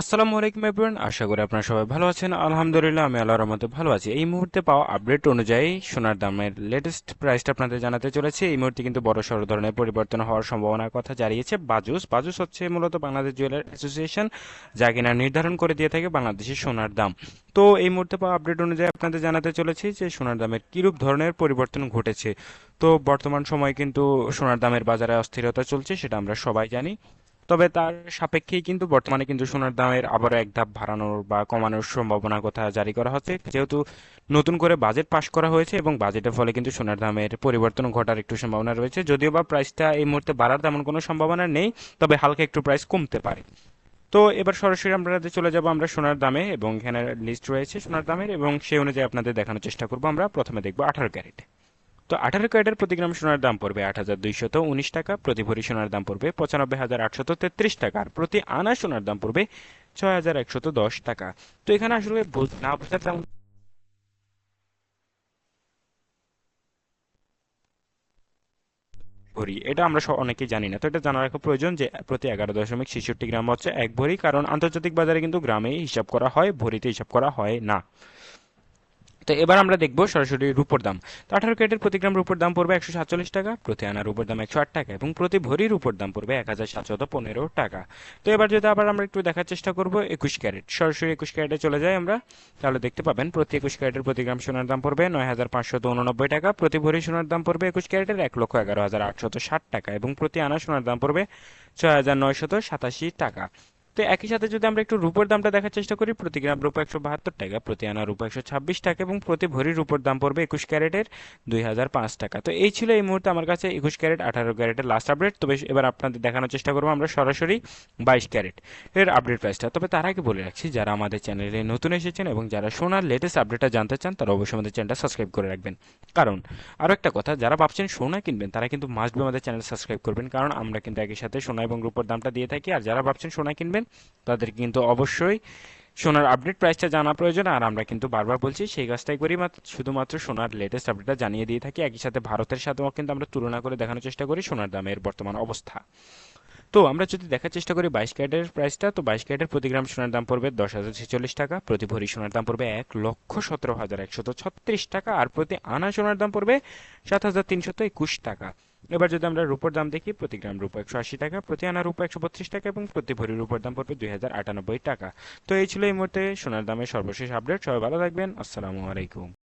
আসসালামু আলাইকুম এভরিওয়ান আশা করি আপনারা সবাই ভালো আছেন। আলহামদুলিল্লাহ, আমি আল্লাহর রহমতে ভালো আছি। এই মুহূর্তে পাওয়া আপডেট অনুযায়ী সোনার দামের লেটেস্ট প্রাইসটা আপনাদের জানাতে চলেছে। এই মুহূর্তে কিন্তু বড় সড় ধরনের পরিবর্তন হওয়ার সম্ভাবনার কথা জানিয়েছে বাজুস। বাজুস হচ্ছে মূলত বাংলাদেশ জুয়েলার অ্যাসোসিয়েশন, যা কিনা নির্ধারণ করে দিয়ে থাকে বাংলাদেশের সোনার দাম। তো এই মুহূর্তে পাওয়া আপডেট অনুযায়ী আপনাদের জানাতে চলেছি যে সোনার দামের কীরূপ ধরনের পরিবর্তন ঘটেছে। তো বর্তমান সময় কিন্তু সোনার দামের বাজারে অস্থিরতা চলছে, সেটা আমরা সবাই জানি। তবে তার সাপেক্ষেই কিন্তু বর্তমানে কিন্তু সোনার দামের আবারও এক ধাপ বাড়ানোর বা কমানোর সম্ভাবনার কথা জারি করা হচ্ছে। যেহেতু নতুন করে বাজেট পাশ করা হয়েছে এবং বাজেটের ফলে কিন্তু সোনার দামের পরিবর্তন ঘটার একটু সম্ভাবনা রয়েছে। যদিও বা প্রাইসটা এই মুহূর্তে বাড়ার তেমন কোনো সম্ভাবনা নেই, তবে হালকা একটু প্রাইস কমতে পারে। তো এবার সরাসরি আমরা চলে যাব আমরা সোনার দামে এবং এখানে লিস্ট রয়েছে সোনার দামের এবং সেই অনুযায়ী আপনাদের দেখানোর চেষ্টা করব। আমরা প্রথমে দেখব আঠারো ক্যারেট। তো আঠারো ক্যারেটের প্রতি গ্রাম সোনার দাম পড়বে আট হাজার দুইশত উনিশ টাকা, প্রতি ভরি সোনার দাম পড়বে পঁচানব্বই হাজার আটশত তেত্রিশ টাকা, আর প্রতি আনা সোনার দাম পড়বে ছয় হাজার একশত দশ টাকা। তো এখানে আসলে না বোঝার তেমন ভরি, এটা আমরা অনেকেই জানি না। তো এটা জানা রাখা প্রয়োজন যে প্রতি এগারো দশমিক ছেষট্টি গ্রাম হচ্ছে এক ভরি, কারণ আন্তর্জাতিক বাজারে কিন্তু গ্রামে হিসাব করা হয়, ভরিতে হিসাব করা হয় না। তো এবার আমরা দেখব সরাসরি রূপোর দাম। তো আঠারো ক্যারেটের প্রতি গ্রাম রূপোর দাম পড়বে একশো সাতচল্লিশ টাকা, প্রতি আনা রূপোর দাম একশো আট টাকা এবং প্রতি ভরি রূপোর দাম পড়বে এক হাজার সাতশত পনেরো টাকা। তো এবার যদি আবার আমরা একটু দেখার চেষ্টা করব একুশ ক্যারেট। সরাসরি একুশ ক্যারেটে চলে যাই আমরা। তাহলে দেখতে পাবেন প্রতি একুশ ক্যারেটের প্রতি গ্রাম সোনার দাম পড়বে নয় হাজার পাঁচশত উননব্বই টাকা, প্রতি ভরি সোনার দাম পড়বে একুশ ক্যারেটের এক লক্ষ এগারো হাজার আটশত ষাট টাকা এবং প্রতি আনা সোনার দাম পড়বে ছয় হাজার নয়শত সাতাশি টাকা। তো একই সাথে যদি আমরা একটু রূপোর দামটা দেখার চেষ্টা করি, প্রতি গ্রাম রূপো একশো বাহাত্তর টাকা, প্রতি আনা রূপো একশো ছাব্বিশ টাকা এবং প্রতি ভরি রূপোর দাম পড়বে একুশ ক্যারেটের দুই হাজার পাঁচ টাকা। তো এই ছিল এই মুহূর্তে আমার কাছে একুশ ক্যারেট, আঠারো ক্যারেটের লাস্ট আপডেট তবে এবার আপনাদের দেখানোর চেষ্টা করব আমরা সরাসরি বাইশ ক্যারেট এর আপডেট প্রাইসটা তবে তার আগে বলে রাখছি, যারা আমাদের চ্যানেলে নতুন এসেছেন এবং যারা সোনার লেটেস্ট আপডেটটা জানতে চান, তারা অবশ্যই আমাদের চ্যানেলটা সাবস্ক্রাইব করে রাখবেন। কারণ আরও একটা কথা, যারা ভাবছেন সোনা কিনবেন, তারা কিন্তু মাস্ট বি আমাদের চ্যানেল সাবস্ক্রাইব করবেন। কারণ আমরা কিন্তু একই সাথে সোনা এবং রূপোর দামটা দিয়ে থাকি, আর যারা ভাবছেন সোনা কিনবেন তাদের কিন্তু অবশ্যই সোনার আপডেট প্রাইসটা জানা প্রয়োজন। আর আমরা কিন্তু বারবার বলছি, সেই কাজটাই করি মাত্র শুধুমাত্র সোনার লেটেস্ট আপডেটটা জানিয়ে দিয়ে থাকি। একই সাথে ভারতের সাথেও কিন্তু আমরা তুলনা করে দেখানোর চেষ্টা করি সোনার দামের বর্তমান অবস্থা। তো আমরা যদি দেখার চেষ্টা করি বাইশ ক্যারেটের প্রাইসটা তো বাইশ ক্যারেটের প্রতি গ্রাম সোনার দাম পড়বে দশ হাজার ছেচল্লিশ টাকা, প্রতি ভরি সোনার দাম পড়বে এক লক্ষ সতেরো হাজার একশত ছত্রিশ টাকা, আর প্রতি আনা সোনার দাম পড়বে সাত হাজার তিনশত একুশ টাকা। এবার যদি আমরা রূপোর দাম দেখি, প্রতি গ্রাম রূপো একশো আশি টাকা, প্রতি আনা রূপো একশো বত্রিশ টাকা এবং প্রতি ভরি রূপোর দাম পড়বে দুই হাজার আটানব্বই টাকা। তো এই ছিল এই মুহূর্তে সোনার দামের সর্বশেষ আপডেট সবাই ভালো থাকবেন। আসসালামু আলাইকুম।